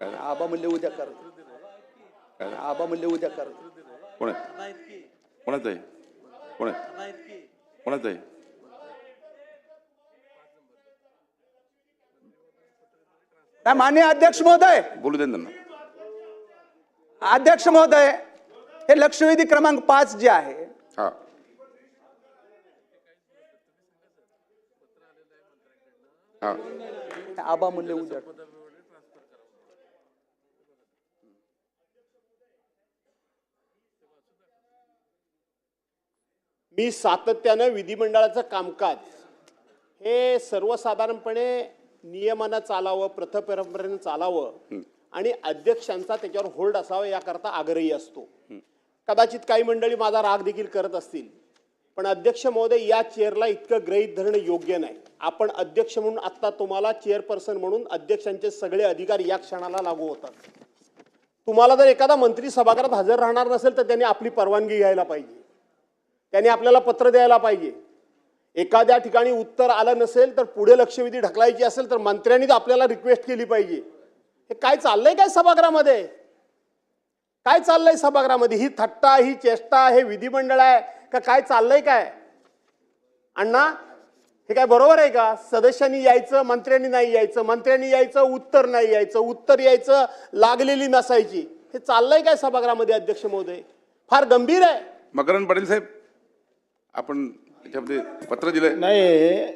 काय आबा म्हणले उद्या कर. काय आबा म्हणले उद्या कर. कोण आहे? कोणाचं आहे? कोण आहे? कोणाचं आहे? नाही मान्य अध्यक्ष महोदय. बोलू दे त्यांना. अध्यक्ष महोदय हे लक्षवेधी क्रमांक पाच जे आहे हा. हा. आबा म्हणले उद्या मी सातत्यानं विधिमंडळाचं कामकाज हे सर्वसाधारणपणे नियमानं चालावं प्रथपरंपरेनं चालावं आणि अध्यक्षांचा त्याच्यावर होल्ड असावा याकरता आग्रही असतो. कदाचित काही मंडळी माझा राग देखील करत असतील पण अध्यक्ष महोदय या चेअरला इतकं गृहीत धरणं योग्य नाही. आपण अध्यक्ष म्हणून आत्ता तुम्हाला चेअरपर्सन म्हणून अध्यक्षांचे सगळे अधिकार या क्षणाला लागू होतात. तुम्हाला जर एखादा मंत्री सभागृहात हजर राहणार नसेल तर त्यांनी आपली परवानगी घ्यायला पाहिजे. त्यांनी आपल्याला पत्र द्यायला पाहिजे. एखाद्या ठिकाणी उत्तर आलं नसेल तर पुढे लक्षवेधी ढकलायची असेल तर मंत्र्यांनीच आपल्याला रिक्वेस्ट केली पाहिजे. हे काय चाललंय काय सभागृहामध्ये? काय चाललंय सभागृहामध्ये? ही थट्टा ही चेष्टा हे विधिमंडळ आहे का काय चाललंय काय? अण्णा हे काय बरोबर आहे का? सदस्यांनी यायचं मंत्र्यांनी नाही यायचं मंत्र्यांनी यायचं उत्तर नाही यायचं उत्तर यायचं लागलेली नसायची. हे चाललंय काय सभागृहामध्ये अध्यक्ष महोदय? फार गंभीर आहे. मकरन पाटील साहेब आपण याच्यामध्ये पत्र दिलंय? नाही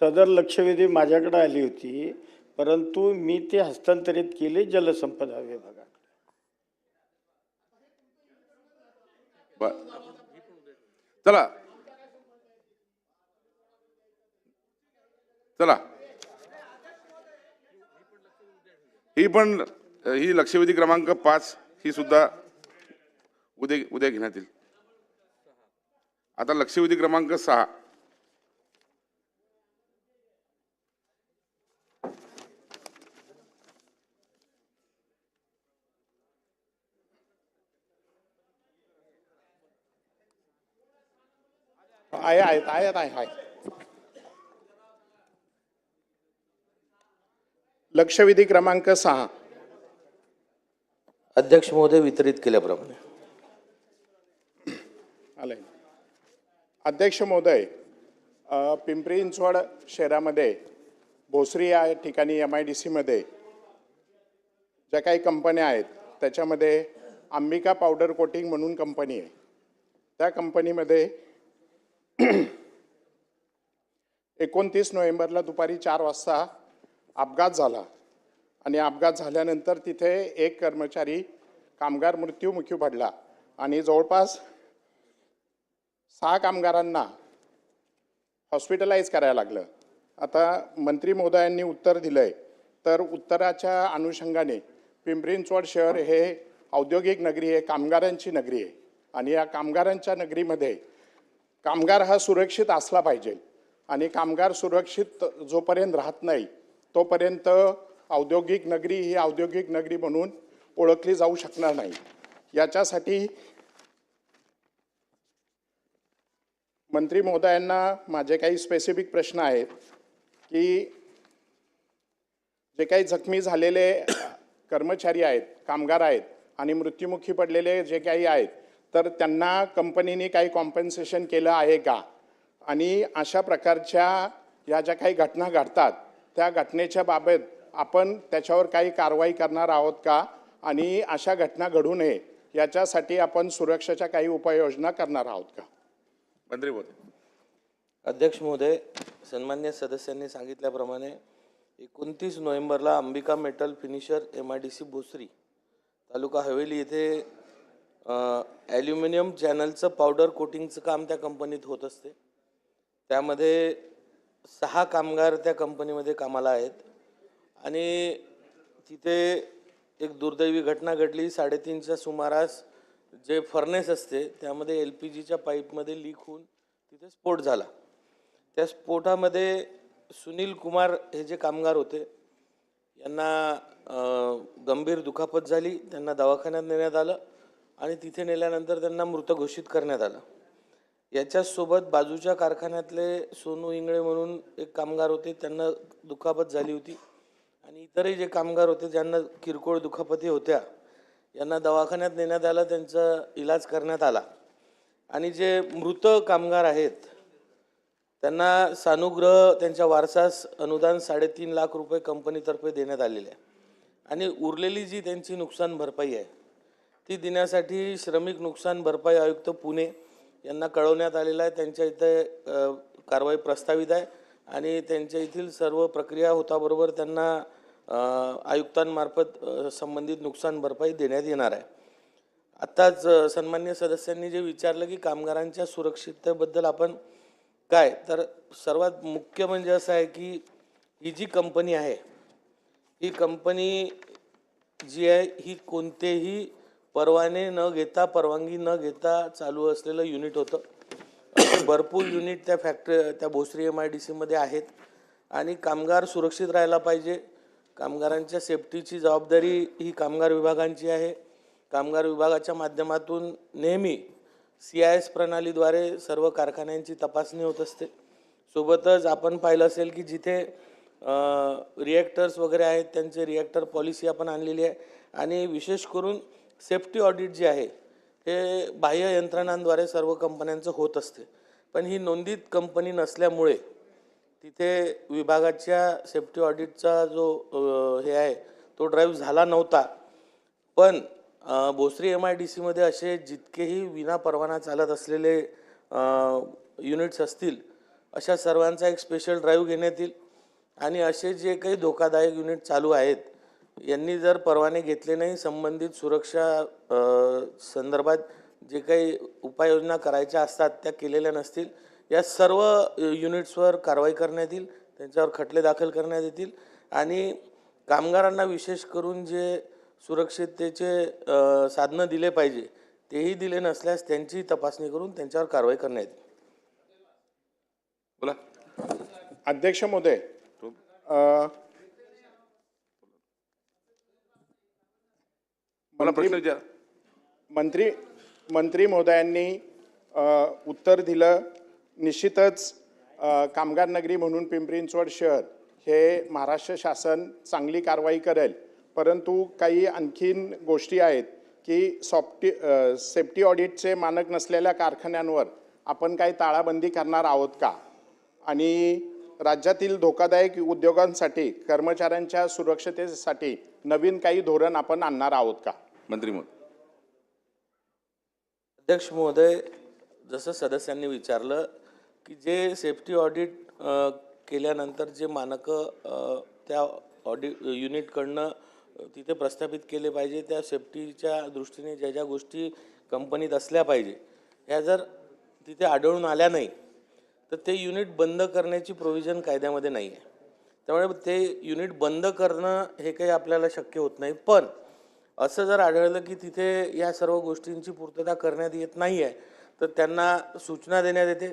सदर लक्षवेधी माझ्याकडे आली होती परंतु मी ते हस्तांतरित केले जलसंपदा विभागाकडे. बर. चला. चला. ही पण ही लक्षवेधी क्रमांक पाच ही सुद्धा उद्या उद्या घेण्यात येईल. आता लक्षवेधी क्रमांक सहा. आहे आहेत आहेत आहे आहे. लक्षवेधी क्रमांक सहा. अध्यक्ष महोदय वितरित केल्याप्रमाणे आलंय अध्यक्ष महोदय पिंपरी चिंचवड शहरामध्ये भोसरी या ठिकाणी एम आय डी सीमध्ये ज्या काही कंपन्या आहेत त्याच्यामध्ये अंबिका पावडर कोटिंग म्हणून कंपनी आहे. त्या कंपनीमध्ये एकोणतीस नोव्हेंबरला दुपारी चार वाजता अपघात झाला. आणि अपघात झाल्यानंतर तिथे एक कर्मचारी कामगार मृत्यूमुखी पडला. आणि जवळपास सहा कामगारांना हॉस्पिटलाइज करायला लागलं. आता मंत्री महोदयांनी उत्तर दिलं आहे तर उत्तराच्या अनुषंगाने पिंपरी चिंचवड शहर हे औद्योगिक नगरी आहे कामगारांची नगरी आहे. आणि या कामगारांच्या नगरीमध्ये कामगार हा सुरक्षित असला पाहिजे. आणि कामगार सुरक्षित जोपर्यंत राहत नाही तोपर्यंत औद्योगिक नगरी ही औद्योगिक नगरी म्हणून ओळखली जाऊ शकणार नाही. याच्यासाठी मंत्री महोदयांना माझे काही स्पेसिफिक प्रश्न आहेत की जे काही जखमी झालेले कर्मचारी आहेत कामगार आहेत आणि मृत्युमुखी पडलेले जे काही आहेत तर त्यांना कंपनीने काही कॉम्पन्सेशन केलं आहे का? आणि अशा प्रकारच्या या ज्या काही घटना घडतात त्या घटनेच्या बाबत आपण त्याच्यावर काही कारवाई करणार आहोत का? आणि अशा घटना घडू नये याच्यासाठी आपण सुरक्षेच्या काही उपाययोजना करणार आहोत का? मंत्री महोदय अध्यक्ष महोदय सन्मान्य सदस्यांनी सांगितल्याप्रमाणे एकोणतीस नोव्हेंबरला Ambika metal finisher M I D C Bhosari taluka Haveli येथे ॲल्युमिनियम चॅनलचं पावडर कोटिंगचं काम त्या कंपनीत होत असते. त्यामध्ये सहा कामगार त्या कंपनीमध्ये कामाला आहेत. आणि तिथे एक दुर्दैवी घटना घडली. साडेतीनच्या सुमारास जे फर्नेस असते त्यामध्ये एल पी जीच्या पाईपमध्ये लीक होऊन तिथे स्फोट झाला. त्या स्फोटामध्ये सुनील कुमार हे जे कामगार होते यांना गंभीर दुखापत झाली त्यांना दवाखान्यात नेण्यात आलं आणि तिथे नेल्यानंतर त्यांना मृत घोषित करण्यात आलं. याच्यासोबत बाजूच्या कारखान्यातले सोनू इंगळे म्हणून एक कामगार होते त्यांना दुखापत झाली होती. आणि इतरही जे कामगार होते ज्यांना किरकोळ दुखापती होत्या यांना दवाखान्यात नेण्यात आलं त्यांचा इलाज करण्यात आला. आणि जे मृत कामगार आहेत त्यांना सानुग्रह त्यांच्या वारसास अनुदान साडेतीन लाख रुपये कंपनीतर्फे देण्यात आलेले आहे. आणि उरलेली जी त्यांची नुकसान भरपाई आहे ती देण्यासाठी श्रमिक नुकसान भरपाई आयुक्त पुणे यांना कळवण्यात आलेलं आहे. त्यांच्या इथे कारवाई प्रस्तावित आहे. आणि त्यांच्या येथील सर्व प्रक्रिया होताबरोबर त्यांना आयुक्तांमार्फत संबंधित नुकसान भरपाई देण्यात येणार आहे. आत्ताच सन्मान्य सदस्यांनी जे विचारलं की कामगारांच्या सुरक्षिततेबद्दल आपण काय तर सर्वात मुख्य म्हणजे असं आहे की ही जी कंपनी आहे ही कंपनी जी आहे ही कोणतेही परवाने न घेता परवानगी न घेता चालू असलेलं युनिट होतं. भरपूर युनिट त्या फॅक्टरी त्या भोसरी एम आय डी सीमध्ये आहेत आणि कामगार सुरक्षित राहायला पाहिजे. कामगारांच्या सेफ्टीची जबाबदारी ही कामगार विभागांची आहे. कामगार विभागाच्या माध्यमातून नेहमी सी आय एस प्रणालीद्वारे सर्व कारखान्यांची तपासणी होत असते. सोबतच आपण पाहिलं असेल की जिथे रिॲक्टर्स वगैरे आहेत त्यांचे रिॲक्टर पॉलिसी आपण आणलेली आहे. आणि विशेष करून सेफ्टी ऑडिट जे आहे हे बाह्य यंत्रणांद्वारे सर्व कंपन्यांचं होत असते. पण ही नोंदीत कंपनी नसल्यामुळे तिथे विभागाच्या सेफ्टी ऑडिटचा जो हे आहे तो ड्राईव्ह झाला नव्हता. पण भोसरी एम आय डी सीमध्ये असे जितकेही विना परवाना चालत असलेले युनिट्स असतील अशा सर्वांचा एक स्पेशल ड्राईव्ह घेण्यात येईल. आणि असे जे काही धोकादायक युनिट चालू आहेत यांनी जर परवाने घेतले नाही संबंधित सुरक्षा संदर्भात जे काही उपाययोजना करायच्या असतात त्या केलेल्या नसतील या सर्व युनिट्सवर कारवाई करण्यात येईल त्यांच्यावर खटले दाखल करण्यात येतील आणि कामगारांना विशेष करून जे सुरक्षिततेचे साधनं दिले पाहिजे तेही दिले नसल्यास त्यांची तपासणी करून त्यांच्यावर कारवाई करण्यात येईल. बोला. अध्यक्ष महोदय मला प्रश्न विचार. मंत्री मंत्री महोदयांनी उत्तर दिलं निश्चितच कामगार नगरी म्हणून पिंपरी चिंचवड शहर हे महाराष्ट्र शासन चांगली कारवाई करेल. परंतु काही आणखीन गोष्टी आहेत की सॉफ्टी सेफ्टी ऑडिटचे मानक नसलेल्या कारखान्यांवर आपण काही ताळाबंदी करणार आहोत का? आणि राज्यातील धोकादायक उद्योगांसाठी कर्मचाऱ्यांच्या सुरक्षतेसाठी नवीन काही धोरण आपण आणणार आहोत का? मंत्री महोदय. अध्यक्ष महोदय जसं सदस्यांनी विचारलं की जे सेफ्टी ऑडिट केल्यानंतर जे मानकं त्या ऑडिट युनिटकडनं तिथे प्रस्थापित केले पाहिजे त्या सेफ्टीच्या दृष्टीने ज्या ज्या गोष्टी कंपनीत असल्या पाहिजे ह्या जर तिथे आढळून आल्या नाही तर ते युनिट बंद करण्याची प्रोव्हिजन कायद्यामध्ये नाही आहे त्यामुळे ते युनिट बंद करणं हे काही आपल्याला शक्य होत नाही. पण असं जर आढळलं की तिथे या सर्व गोष्टींची पूर्तता करण्यात येत नाही आहे तर त्यांना सूचना देण्यात येते.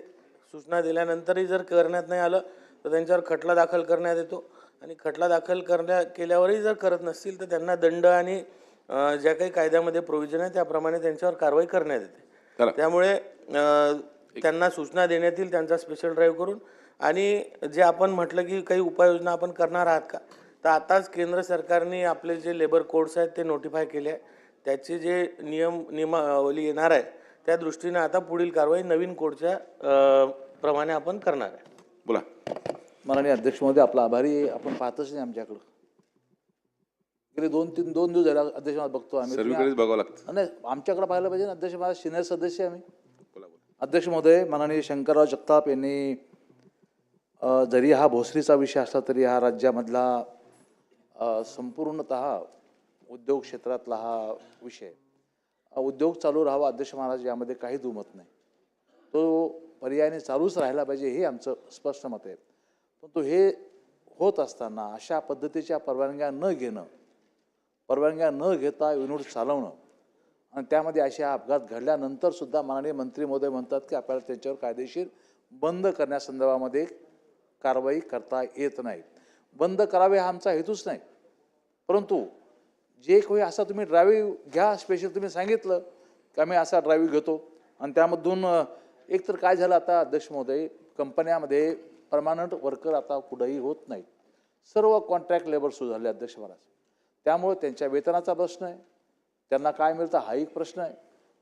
सूचना दिल्यानंतरही जर करण्यात नाही आलं तर त्यांच्यावर खटला दाखल करण्यात येतो. आणि खटला दाखल करण्या केल्यावरही जर करत नसतील तर त्यांना दंड आणि ज्या काही कायद्यामध्ये प्रोव्हिजन आहे त्याप्रमाणे त्यांच्यावर कारवाई करण्यात येते. त्यामुळे त्यांना सूचना देण्यात येईल त्यांचा स्पेशल ड्राईव्ह करून. आणि जे आपण म्हटलं की काही उपाययोजना आपण करणार आहात का? तर आताच केंद्र सरकारने आपले जे लेबर कोड्स आहेत ते नोटिफाय केले आहे त्याचे जे नियम नियमावली येणार आहे त्या दृष्टीने आता पुढील कारवाई नवीन कोडच्या प्रमाणे आपण करणार आहे. बोला. माननीय अध्यक्ष महोदय आपला आभारी. आपण पाहतच नाही आमच्याकडं. गेले दोन तीन दोन दिवस झाले अध्यक्ष महोदय बघतो आम्ही. सर्वीकडेच बघावं लागतं? नाही आमच्याकडे पाहायला पाहिजे ना. अध्यक्ष माझा सिनियर सदस्य आहे आम्ही. बोला बोला. अध्यक्ष महोदय माननीय शंकरराव जगताप यांनी अ, जरी हा भोसरीचा विषय असला तरी हा राज्यामधला अ, संपूर्णत उद्योग क्षेत्रातला हा विषय अ, उद्योग चालू राहावा अध्यक्ष महाराज यामध्ये काही दुमत नाही. तो पर्यायाने चालूच राहायला पाहिजे हे आमचं स्पष्ट मत आहे. परंतु हे होत असताना अशा पद्धतीच्या परवानग्या न घेणं परवानग्या न घेता युनिट चालवणं आणि त्यामध्ये असे अपघात घडल्यानंतरसुद्धा माननीय मंत्री महोदय म्हणतात की आपल्याला त्याच्यावर कायदेशीर बंद करण्यासंदर्भामध्ये कारवाई करता येत नाही. बंद करावे हा आमचा हेतूच नाही. परंतु जे काही असा तुम्ही ड्रायव्हिंग घ्या स्पेशल तुम्ही सांगितलं की आम्ही असा ड्रायव्हिंग घेतो आणि त्यामधून एक तर काय झालं आता अध्यक्ष महोदय कंपन्यामध्ये परमानंट वर्कर आता कुठंही होत नाहीत सर्व कॉन्ट्रॅक्ट लेबर सुरू झाले अध्यक्ष महाराज. त्यामुळे त्यांच्या वेतनाचा प्रश्न आहे. त्यांना काय मिळतं हा एक प्रश्न आहे.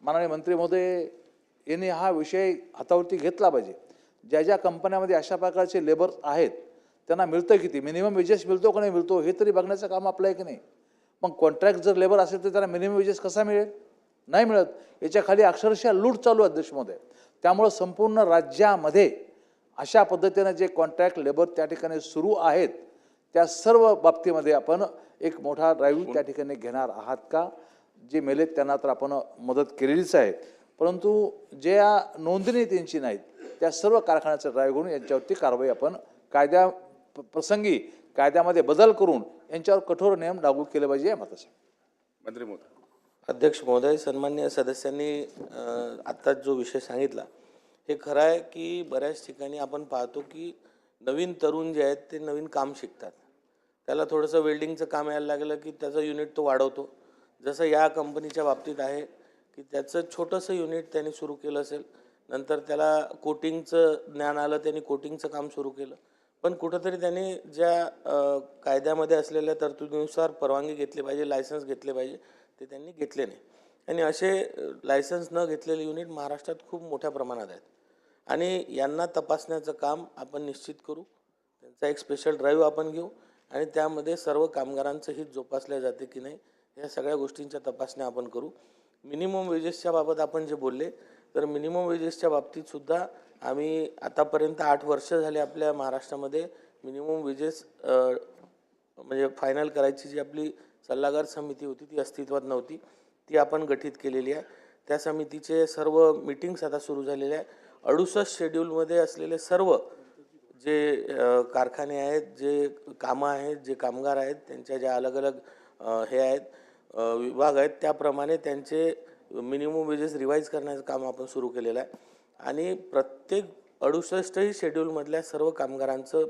माननीय मंत्री महोदय यांनी हा विषय हातावरती घेतला पाहिजे. ज्या ज्या कंपन्यामध्ये अशा प्रकारचे लेबर आहेत त्यांना मिळतं किती? मिनिमम वेजेस मिळतो का नाही मिळतो? हे तरी बघण्याचं काम आपलं आहे की नाही? मग कॉन्ट्रॅक्ट जर लेबर असेल तर त्यांना मिनिमम वेजेस कसा मिळेल? नाही मिळत. याच्या खाली अक्षरशः लूट चालू अध्यक्ष महोदय. त्यामुळं संपूर्ण राज्यामध्ये अशा पद्धतीनं जे कॉन्ट्रॅक्ट लेबर त्या ठिकाणी सुरू आहेत त्या सर्व बाबतीमध्ये आपण एक मोठा ड्राईव्ह त्या ठिकाणी घेणार आहात का? जे मेलेत त्यांना तर आपण मदत केलेलीच आहे परंतु ज्या नोंदणी त्यांची नाहीत त्या सर्व कारखान्याचं ड्राईव्ह घेऊन यांच्यावरती कारवाई आपण कायद्या प- प्रसंगी कायद्यामध्ये बदल करून यांच्यावर कठोर नियम लागू केले पाहिजे या मताचं मंत्री मोदी. अध्यक्ष महोदय सन्मान्य सदस्यांनी आत्ताच जो विषय सांगितला हे खरं आहे की बऱ्याच ठिकाणी आपण पाहतो की नवीन तरुण जे आहेत ते नवीन काम शिकतात. त्याला थोडंसं वेल्डिंगचं काम यायला लागलं की त्याचं युनिट तो वाढवतो. जसं या कंपनीच्या बाबतीत आहे की त्याचं छोटंसं युनिट त्यांनी सुरू केलं असेल नंतर त्याला कोटिंगचं ज्ञान आलं त्यांनी कोटिंगचं काम सुरू केलं. पण कुठंतरी त्यांनी ज्या कायद्यामध्ये असलेल्या तरतुदीनुसार परवानगी घेतली पाहिजे लायसन्स घेतले पाहिजे ते त्यांनी घेतले नाही. आणि असे लायसन्स न घेतलेले युनिट महाराष्ट्रात खूप मोठ्या प्रमाणात आहेत. आणि यांना तपासण्याचं काम आपण निश्चित करू. त्यांचा एक स्पेशल ड्राईव्ह आपण घेऊ. आणि त्यामध्ये सर्व कामगारांचं हित जोपासल्या जाते की नाही या सगळ्या गोष्टींच्या तपासण्या आपण करू. मिनिमम वेजेसच्या बाबत आपण जे बोलले तर मिनिमम वेजेसच्या बाबतीत सुद्धा आम्ही आतापर्यंत आठ वर्ष झाले आपल्या महाराष्ट्रामध्ये मिनिमम वेजेस म्हणजे फायनल करायची जी आपली सल्लागार समिती होती ती अस्तित्वात नव्हती. ती आपण गठीत केलेली आहे. त्या समितीचे सर्व मीटिंग्स आता सुरू झालेले आहे अडुसष्ट शेड्यूलमध्ये असलेले सर्व जे कारखाने आहेत जे कामं आहेत जे कामगार आहेत त्यांच्या ज्या अलग अलग हे आहेत विभाग आहेत त्याप्रमाणे त्यांचे मिनिमम वेजेस रिवाईज करण्याचं काम आपण सुरू केलेलं आहे. आणि प्रत्येक अडुसष्टही शेड्यूलमधल्या सर्व कामगारांचं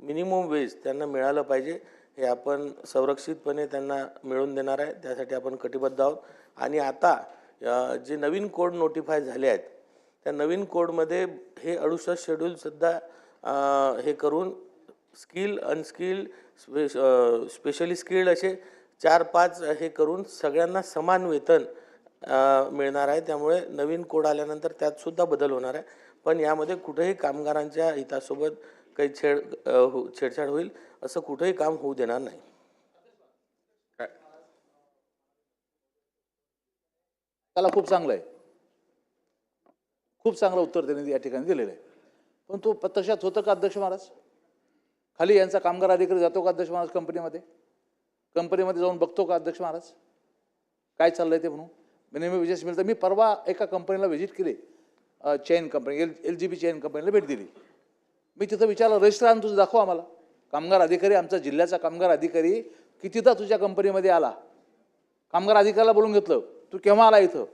मिनिमम वेज त्यांना मिळालं पाहिजे. हे आपण संरक्षितपणे त्यांना मिळवून देणार आहे. त्यासाठी आपण कटिबद्ध आहोत. आणि आता जे नवीन कोड नोटिफाय झाले आहेत त्या नवीन कोडमध्ये हे अडुसष्ट शेड्यूलसुद्धा हे करून स्किल अनस्किल स्पे स्पेशली स्किल्ड असे चार पाच हे करून सगळ्यांना समान वेतन मिळणार आहे. त्यामुळे नवीन कोड आल्यानंतर त्यातसुद्धा बदल होणार आहे. पण यामध्ये कुठेही कामगारांच्या हितासोबत काही छेड हो छेडछाड होईल असं कुठेही काम होऊ देणार नाही. काय? त्याला खूप चांगलं आहे. खूप चांगलं उत्तर त्यांनी या ठिकाणी दिलेलं आहे. पण तो प्रत्यक्षात होतं का अध्यक्ष महाराज? खाली यांचा कामगार अधिकारी जातो का अध्यक्ष महाराज कंपनीमध्ये? कंपनीमध्ये जाऊन बघतो का अध्यक्ष महाराज? काय चाललंय ते म्हणून? मिनिमम वेजेस मिळतं मी परवा एका कंपनीला व्हिजिट केली. Chain company L L G B chain कंपनीला भेट दिली. मी तिथं विचारलं रजिस्टर तुझं दाखव आम्हाला. कामगार अधिकारी आमचा जिल्ह्याचा कामगार अधिकारी कितीदा तुझ्या कंपनीमध्ये आला? कामगार अधिकाऱ्याला बोलून घेतलं तू केव्हा आला इथं?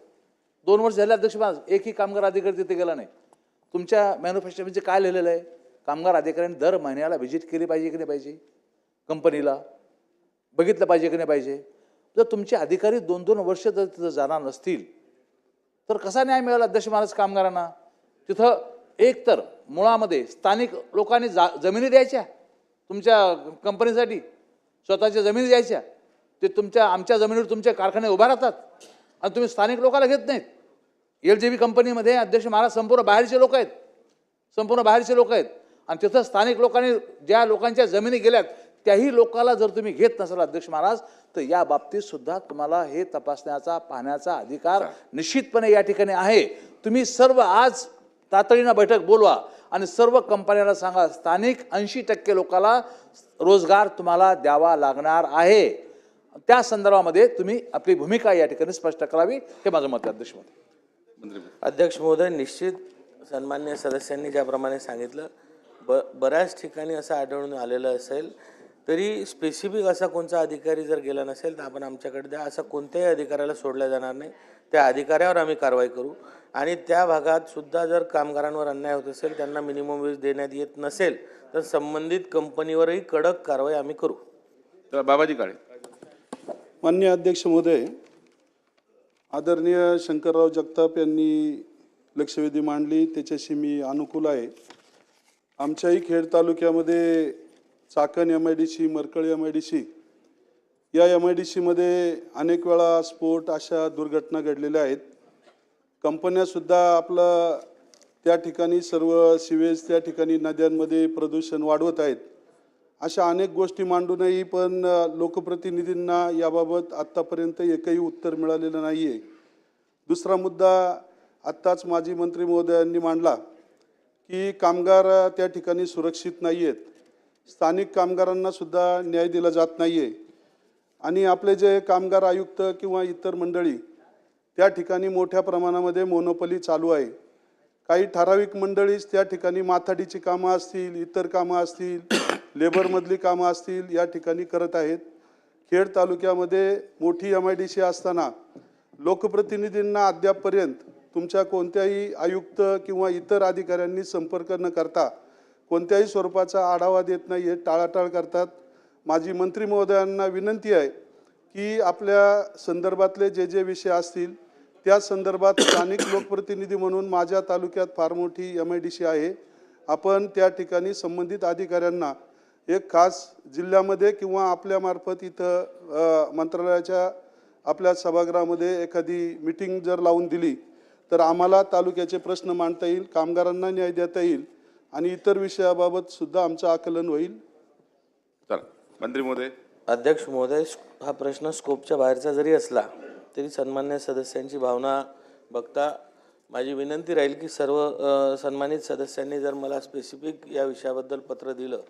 दोन वर्ष झाले अध्यक्ष महाराज एकही कामगार अधिकारी तिथे गेला नाही. तुमच्या मॅन्युफॅक्चरिंगचे काय लिहिलेलं आहे? कामगार अधिकाऱ्यांनी दर महिन्याला व्हिजिट केली पाहिजे की नाही पाहिजे? कंपनीला बघितलं पाहिजे की नाही पाहिजे? जर तुमचे अधिकारी दोन दोन वर्ष जर तिथं जाणार नसतील तर कसा न्याय मिळाला अध्यक्ष महाराज कामगारांना? तिथं एक तर मुळामध्ये स्थानिक लोकांनी जा जमिनी द्यायच्या तुमच्या कंपनीसाठी स्वतःच्या जमिनी द्यायच्या ते तुमच्या आमच्या जमिनीवर तुमचे कारखाने उभा राहतात आणि तुम्ही स्थानिक लोकांना घेत नाहीत. एल जी बी कंपनीमध्ये अध्यक्ष महाराज संपूर्ण बाहेरचे लोक आहेत संपूर्ण बाहेरचे लोक आहेत. आणि तिथं स्थानिक लोकांनी ज्या लोकांच्या जमिनी गेल्यात त्याही लोकांना जर तुम्ही घेत नसाल अध्यक्ष महाराज तर या बाबतीत सुद्धा तुम्हाला हे तपासण्याचा पाहण्याचा अधिकार निश्चितपणे या ठिकाणी आहे. तुम्ही सर्व आज तातडीनं बैठक बोलवा आणि सर्व कंपन्यांना सांगा स्थानिक ऐंशी टक्के लोकांना रोजगार तुम्हाला द्यावा लागणार आहे. त्या संदर्भामध्ये तुम्ही आपली भूमिका या ठिकाणी स्पष्ट करावी. हे माझं मत आहे अध्यक्ष महोदय. अध्यक्ष महोदय निश्चित सन्मान्य सदस्यांनी ज्याप्रमाणे सांगितलं ब बऱ्याच ठिकाणी असं आढळून आलेलं असेल तरी स्पेसिफिक असा कोणता अधिकारी जर गेला नसेल तर आपण आमच्याकडे द्या. असं कोणत्याही अधिकाऱ्याला सोडलं जाणार नाही. त्या अधिकाऱ्यावर आम्ही कारवाई करू. आणि त्या भागात सुद्धा जर कामगारांवर अन्याय होत असेल त्यांना मिनिमम वेज देण्यात येत नसेल तर संबंधित कंपनीवरही कडक कारवाई आम्ही करू. तर बाबाजी काळे. मान्य अध्यक्ष महोदय आदरणीय शंकरराव जगताप यांनी लक्षवेधी मांडली. त्याच्याशी मी अनुकूल आहे. आमच्याही खेड तालुक्यामध्ये Chakan M I D C Markal M I D C या एम आय डी सीमध्ये अनेक वेळा स्फोट अशा दुर्घटना घडलेल्या आहेत. कंपन्यासुद्धा आपलं त्या ठिकाणी सर्व सिवेज त्या ठिकाणी नद्यांमध्ये प्रदूषण वाढवत आहेत. अशा अनेक गोष्टी मांडूनही पण लोकप्रतिनिधींना याबाबत आत्तापर्यंत एकही उत्तर मिळालेलं नाही आहे दुसरा मुद्दा आत्ताच माजी मंत्री महोदयांनी मांडला की कामगार त्या ठिकाणी सुरक्षित नाही आहेत स्थानिक कामगारांना सुद्धा न्याय दिला जात नाही आहे आणि आपले जे कामगार आयुक्त किंवा इतर मंडळी त्या ठिकाणी मोठ्या प्रमाणामध्ये मोनोपली चालू आहे. काही ठराविक मंडळीच त्या ठिकाणी माथाडीची कामं असतील इतर कामं असतील लेबरमधली कामं असतील या ठिकाणी करत आहेत. खेड तालुक्यामध्ये मोठी एम आय डी सी असताना लोकप्रतिनिधींना अद्यापपर्यंत तुमच्या कोणत्याही आयुक्त किंवा इतर अधिकाऱ्यांनी संपर्क न करता कोणत्याही स्वरूपाचा आढावा देत नाही आहे टाळाटाळ करतात. माझी मंत्री महोदयांना विनंती आहे की आपल्या संदर्भातले जे जे विषय असतील त्या संदर्भात स्थानिक लोकप्रतिनिधी म्हणून माझ्या तालुक्यात फार मोठी एम आय डी सी आहे. आपण त्या ठिकाणी संबंधित अधिकाऱ्यांना एक खास जिल्ह्यामध्ये किंवा आपल्यामार्फत इथं मंत्रालयाच्या आपल्या सभागृहामध्ये एखादी मिटिंग जर लावून दिली तर आम्हाला तालुक्याचे प्रश्न मांडता येईल कामगारांना न्याय देता येईल. आणि इतर विषयाबाबत सुद्धा आमचं आकलन होईल. चला मंत्री महोदय. अध्यक्ष महोदय हा प्रश्न स्कोपच्या बाहेरचा जरी असला तरी सन्मान्य सदस्यांची भावना बघता माझी विनंती राहील की सर्व अ, सन्मानित सदस्यांनी जर मला स्पेसिफिक या विषयाबद्दल पत्र दिलं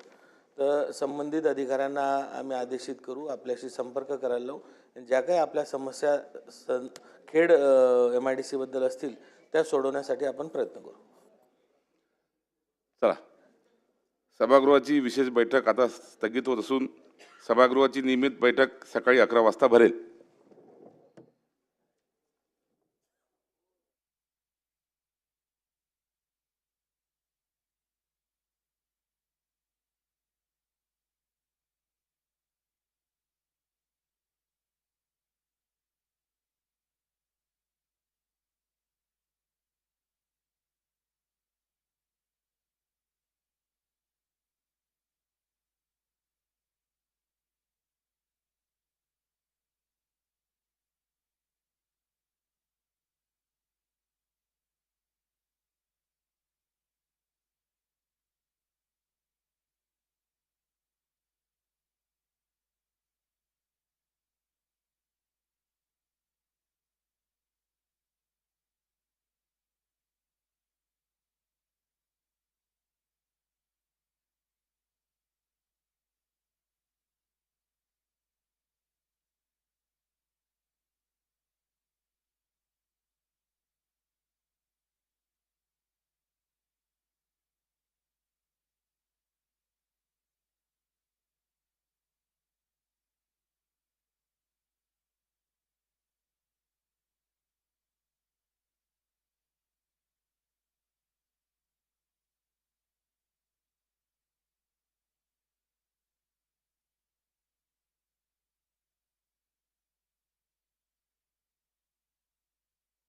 तर संबंधित अधिकाऱ्यांना आम्ही आदेशित करू आपल्याशी संपर्क करायला लावू. आणि ज्या काही आपल्या समस्या सन खेड एम आय डी सीबद्दल असतील त्या सोडवण्यासाठी आपण प्रयत्न करू. चला. सभागृहाची विशेष बैठक आता स्थगित होत असून सभागृहाची नियमित बैठक सकाळी अकरा वाजता भरेल.